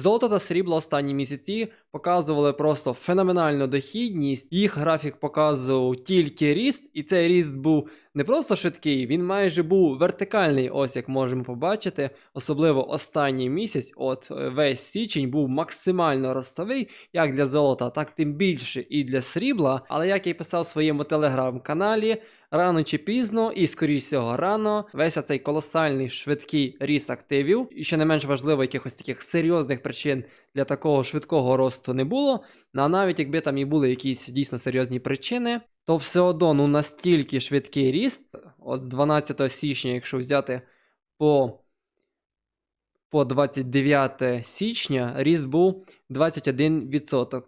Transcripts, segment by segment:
Золото та срібло останні місяці показували просто феноменальну дохідність. Їх графік показував тільки ріст, і цей ріст був не просто швидкий, він майже був вертикальний. Ось як можемо побачити. Особливо останній місяць, от е, весь січень був максимально ростовий, як для золота, так тим більше і для срібла. Але як я й писав в своєму телеграм-каналі, рано чи пізно, і скоріш всього рано, весь цей колосальний швидкий ріст активів, і що не менш важливо, якихось таких серйозних причин для такого швидкого росту не було. Ну, А навіть якби там і були якісь дійсно серйозні причини, то все одно ну настільки швидкий ріст, от з 12 січня, якщо взяти по. По 29 січня ріст був 21%.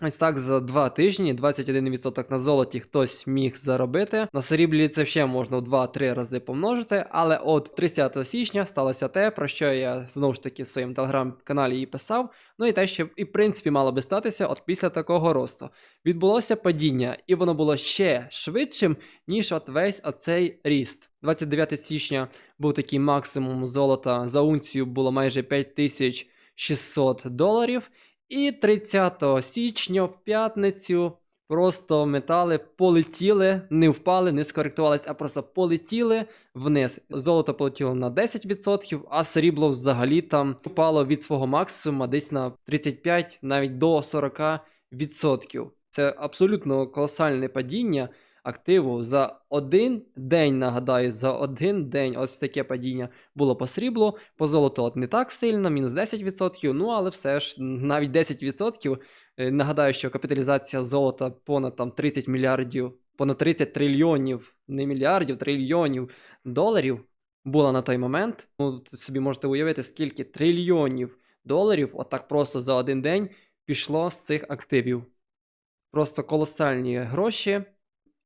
Ось так за два тижні 21% на золоті хтось міг заробити. На сріблі це ще можна в 2-3 рази помножити. Але от 30 січня сталося те, про що я знову ж таки в своєму телеграм-каналі і писав. Ну і те, що і в принципі мало би статися от після такого росту. Відбулося падіння, і воно було ще швидшим, ніж от весь оцей ріст. 29 січня був такий максимум золота за унцію було майже 5600 доларів. І 30 січня в п'ятницю просто метали полетіли, не впали, не скоректувались, а просто полетіли вниз. Золото полетіло на 10%, а срібло взагалі там впало від свого максимуму десь на 35, навіть до 40%. Це абсолютно колосальне падіння активу за один день. Нагадаю, за один день ось таке падіння було по сріблу, по золоту от не так сильно, мінус 10%, ну але все ж навіть 10%. Е, Нагадаю, що капіталізація золота понад там 30 мільярдів, понад 30 трильйонів, не мільярдів, трильйонів доларів була на той момент. Ну, собі можете уявити, скільки трильйонів доларів, отак просто за один день пішло з цих активів. Просто колосальні гроші.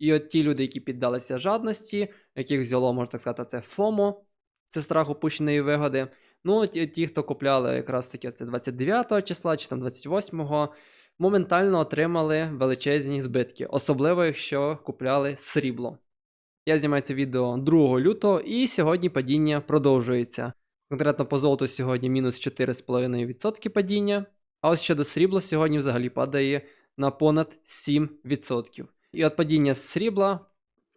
І от ті люди, які піддалися жадності, яких взяло, можна так сказати, це ФОМО, це страх упущеної вигоди. Ну, ті, ті, хто купляли якраз таки це 29 числа чи там 28-го, моментально отримали величезні збитки, особливо якщо купляли срібло. Я знімаю це відео 2 лютого, і сьогодні падіння продовжується. Конкретно по золоту сьогодні мінус 4,5% падіння. А ось щодо срібла, сьогодні взагалі падає на понад 7%. І от падіння з срібла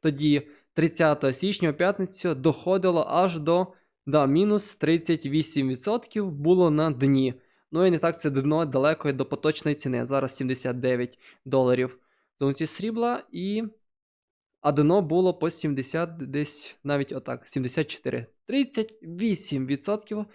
тоді 30 січня у п'ятницю доходило аж до да, мінус 38% було на дні. Ну і не так це дно далеко до поточної ціни. Зараз 79 доларів за унцію срібла, і а дно було по 70, десь навіть отак, 74. 38%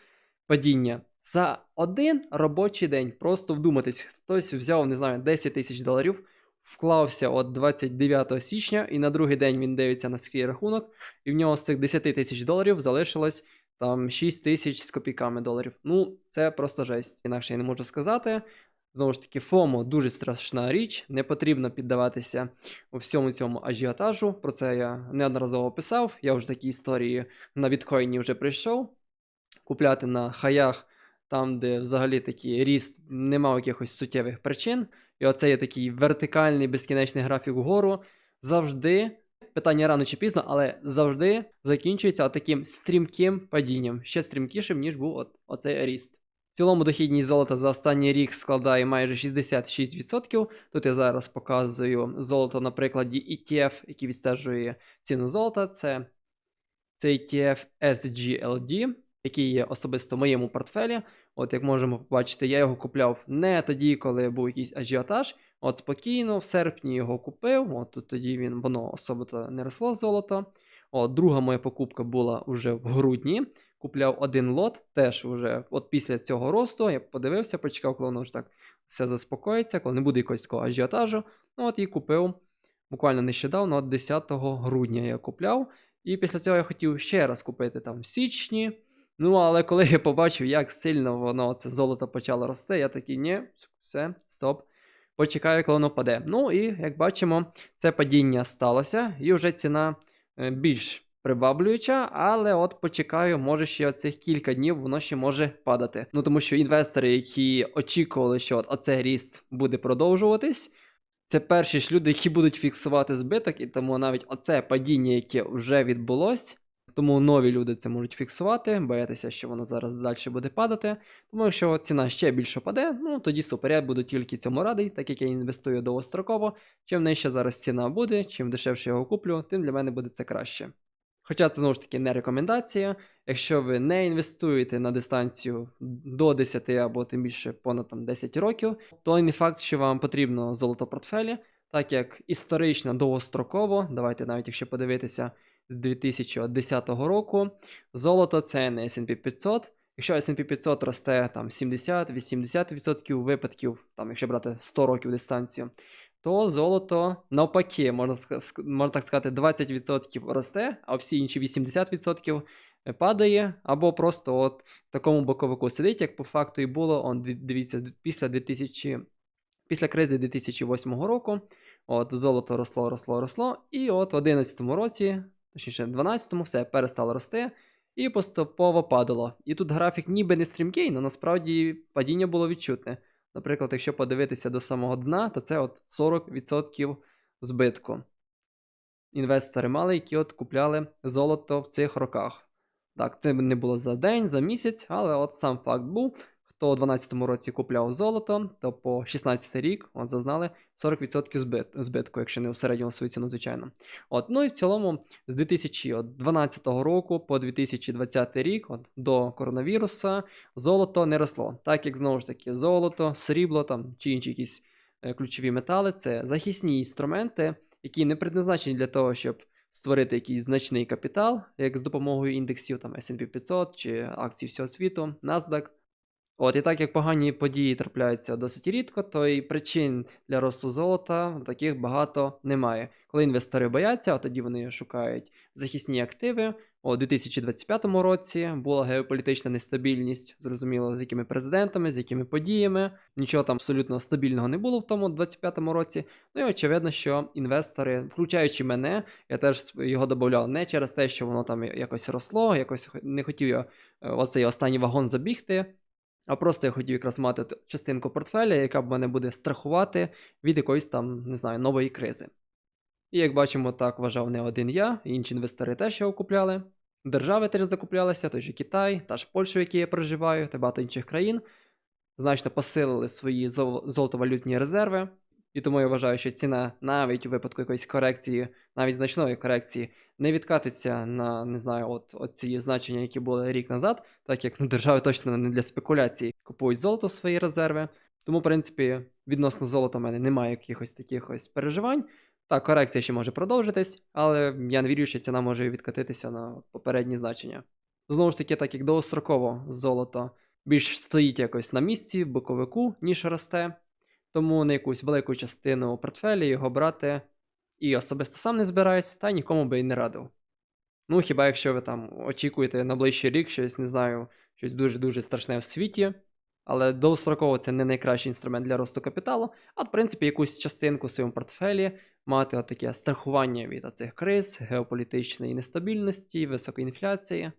падіння. За один робочий день. Просто вдуматись, хтось взяв, не знаю, 10 тисяч доларів, вклався от 29 січня, і на другий день він дивиться на свій рахунок, і в нього з цих 10 тисяч доларів залишилось там 6 тисяч з копійками доларів. Ну, це просто жесть. Інакше я не можу сказати. Знову ж таки, ФОМО дуже страшна річ, не потрібно піддаватися у всьому цьому ажіотажу. Про це я неодноразово писав. Я вже такі історії на біткоїні вже прийшов. Купляти на хаях, там, де взагалі такий ріст не мав якихось суттєвих причин. І оце є такий вертикальний безкінечний графік вгору. Завжди, питання рано чи пізно, але завжди закінчується таким стрімким падінням, ще стрімкішим, ніж був от, оцей ріст. В цілому дохідність золота за останній рік складає майже 66%. Тут я зараз показую золото на прикладі ETF, який відстежує ціну золота. Це, це ETF SGLD, який є особисто в моєму портфелі. От як можемо побачити, я його купляв не тоді, коли був якийсь ажіотаж. От спокійно, в серпні його купив. От тоді він воно особисто не росло золото. От друга моя покупка була вже в грудні. Купляв один лот, теж вже от після цього росту. Я подивився, почекав, коли воно вже так все заспокоїться, коли не буде якогось такого ажіотажу. Ну от і купив буквально нещодавно, от 10 грудня я купляв. І після цього я хотів ще раз купити там в січні. Ну, але коли я побачив, як сильно воно це золото почало рости, я такий, ні, все, стоп. Почекаю, коли воно паде. Ну і як бачимо, це падіння сталося, і вже ціна е, більш приваблююча, але от почекаю, може ще оцих кілька днів воно ще може падати. Ну тому що інвестори, які очікували, що от оцей ріст буде продовжуватись, це перші ж люди, які будуть фіксувати збиток, і тому навіть оце падіння, яке вже відбулось, Тому нові люди це можуть фіксувати, боятися, що воно зараз далі буде падати. Тому якщо ціна ще більше паде, ну тоді супер, я буду тільки цьому радий, так як я інвестую довгостроково. Чим нижча зараз ціна буде, чим дешевше його куплю, тим для мене буде це краще. Хоча це знову ж таки не рекомендація. Якщо ви не інвестуєте на дистанцію до 10 або тим більше понад там, 10 років, то не факт, що вам потрібно золото портфелі, так як історично довгостроково, давайте навіть якщо подивитися з 2010 року, золото це не S&P 500. Якщо S&P 500 росте там 70-80% випадків, там, якщо брати 100 років дистанцію, то золото навпаки, можна, можна так сказати, 20% росте, а всі інші 80% падає, або просто от в такому боковику сидить, як по факту і було. Он, дивіться, після 2000, після кризи 2008 року, от золото росло, росло, росло, і от в 2011 році, точніше, в 2012 все перестало рости. І поступово падало. І тут графік ніби не стрімкий, але насправді падіння було відчутне. Наприклад, якщо подивитися до самого дна, то це от 40% збитку. Інвестори мали, які от купляли золото в цих роках. Так, це не було за день, за місяць, але от сам факт був. Хто у 2012 році купляв золото, то по 16 рік от зазнали 40% збит, збитку, якщо не у середньому свою ціну, звичайно. От, ну і в цілому з 2012 року по 2020 рік, от, до коронавіруса, золото не росло. Так як знову ж таки золото, срібло там, чи інші якісь е, ключові метали це захисні інструменти, які не предназначені для того, щоб створити якийсь значний капітал, як з допомогою індексів там S&P 500 чи акцій всього світу, NASDAQ. От, і так як погані події трапляються досить рідко, то і причин для росту золота таких багато немає. Коли інвестори бояться, от тоді вони шукають захисні активи. У 2025 році була геополітична нестабільність, зрозуміло, з якими президентами, з якими подіями. Нічого там абсолютно стабільного не було в тому 2025 році. Ну і очевидно, що інвестори, включаючи мене, я теж його додавав не через те, що воно там якось росло, якось не хотів я е, оцей останній вагон забігти. А просто я хотів якраз мати частинку портфеля, яка б мене буде страхувати від якоїсь там, не знаю, нової кризи. І як бачимо, так вважав не один я, інші інвестори теж його купляли. Держави теж закуплялися, той же Китай, та ж Польща, в якій я проживаю, та багато інших країн, значно посилили свої золотовалютні резерви. І тому я вважаю, що ціна навіть у випадку якоїсь корекції, навіть значної корекції, не відкатиться на не знаю, от, от ці значення, які були рік назад, так як ну, держави точно не для спекуляцій купують золото в свої резерви. Тому, в принципі, відносно золота в мене немає якихось таких ось переживань. Так, корекція ще може продовжитись, але я не вірю, що ціна може відкатитися на попередні значення. Знову ж таки, так як довгостроково золото більш стоїть якось на місці, в боковику, ніж росте, тому на якусь велику частину портфелі його брати і особисто сам не збираюсь, та нікому би і не радив. Ну, хіба якщо ви там очікуєте на ближчий рік щось, не знаю, щось дуже-дуже страшне в світі, але довгостроково це не найкращий інструмент для росту капіталу, а в принципі якусь частинку в своєму портфелі мати таке страхування від цих криз, геополітичної нестабільності, високої інфляції.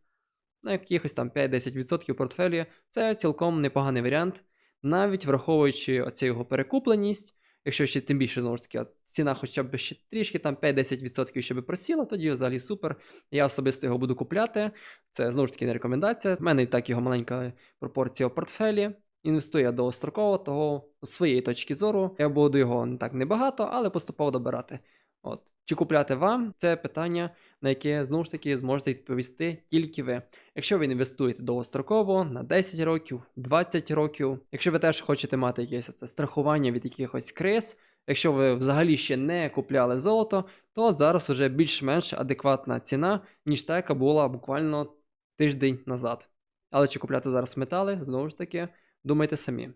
На якихось там 5-10% портфелі це цілком непоганий варіант, навіть враховуючи оцю його перекупленість. Якщо ще тим більше знову ж таки ціна хоча б ще трішки там 5-10% ще би просіла, тоді взагалі супер. Я особисто його буду купляти. Це знову ж таки не рекомендація. У мене і так його маленька пропорція в портфелі. Інвестую я довгостроково, того з своєї точки зору я буду його не так небагато, але поступово добирати. От. Чи купляти вам це питання, на яке знову ж таки зможете відповісти тільки ви. Якщо ви інвестуєте довгостроково на 10 років, 20 років, якщо ви теж хочете мати якесь це страхування від якихось криз, якщо ви взагалі ще не купляли золото, то зараз вже більш-менш адекватна ціна, ніж та, яка була буквально тиждень назад. Але чи купляти зараз метали, знову ж таки, думайте самі.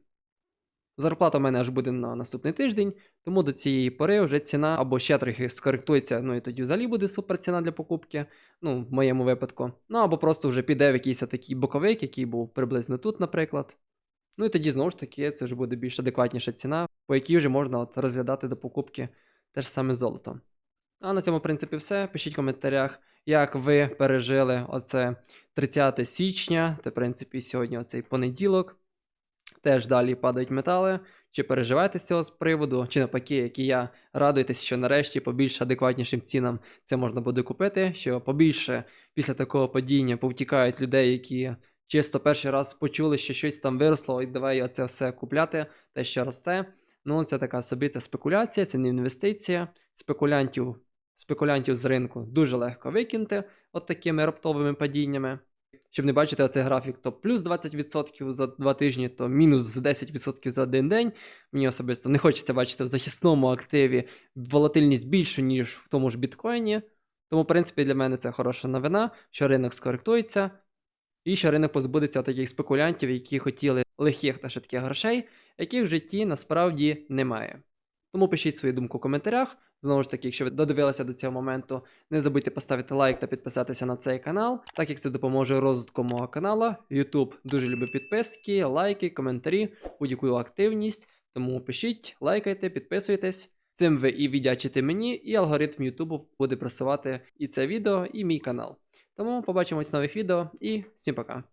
Зарплата в мене аж буде на наступний тиждень, тому до цієї пори вже ціна або ще трохи скоректується, ну і тоді взагалі буде супер ціна для покупки, ну, в моєму випадку. Ну або просто вже піде в якийсь такий боковик, який був приблизно тут, наприклад. Ну і тоді знову ж таки це вже буде більш адекватніша ціна, по якій вже можна от розглядати до покупки те ж саме золото. А на цьому, в принципі, все. Пишіть в коментарях, як ви пережили оце 30 січня, це, в принципі, сьогодні оцей понеділок. Теж далі падають метали. Чи переживаєте з цього з приводу, чи навпаки, як і я, радуєтесь, що нарешті по більш адекватнішим цінам це можна буде купити, що побільше після такого падіння повтікають людей, які чисто перший раз почули, що щось там виросло, і давай оце все купляти, те, що росте. Ну, це така собі це спекуляція, це не інвестиція. Спекулянтів, спекулянтів з ринку дуже легко викинути от такими раптовими падіннями. Щоб не бачити оцей графік, то плюс 20% за два тижні, то мінус 10% за один день. Мені особисто не хочеться бачити в захисному активі волатильність більшу, ніж в тому ж біткоїні. Тому, в принципі, для мене це хороша новина, що ринок скоректується, і що ринок позбудеться таких спекулянтів, які хотіли легких та швидких грошей, яких в житті насправді немає. Тому пишіть свою думку в коментарях. Знову ж таки, якщо ви додивилися до цього моменту, не забудьте поставити лайк та підписатися на цей канал, так як це допоможе розвитку мого каналу. YouTube дуже любить підписки, лайки, коментарі, будь-яку активність. Тому пишіть, лайкайте, підписуйтесь. Цим ви і віддячите мені, і алгоритм YouTube буде просувати і це відео, і мій канал. Тому побачимось в нових відео і всім пока.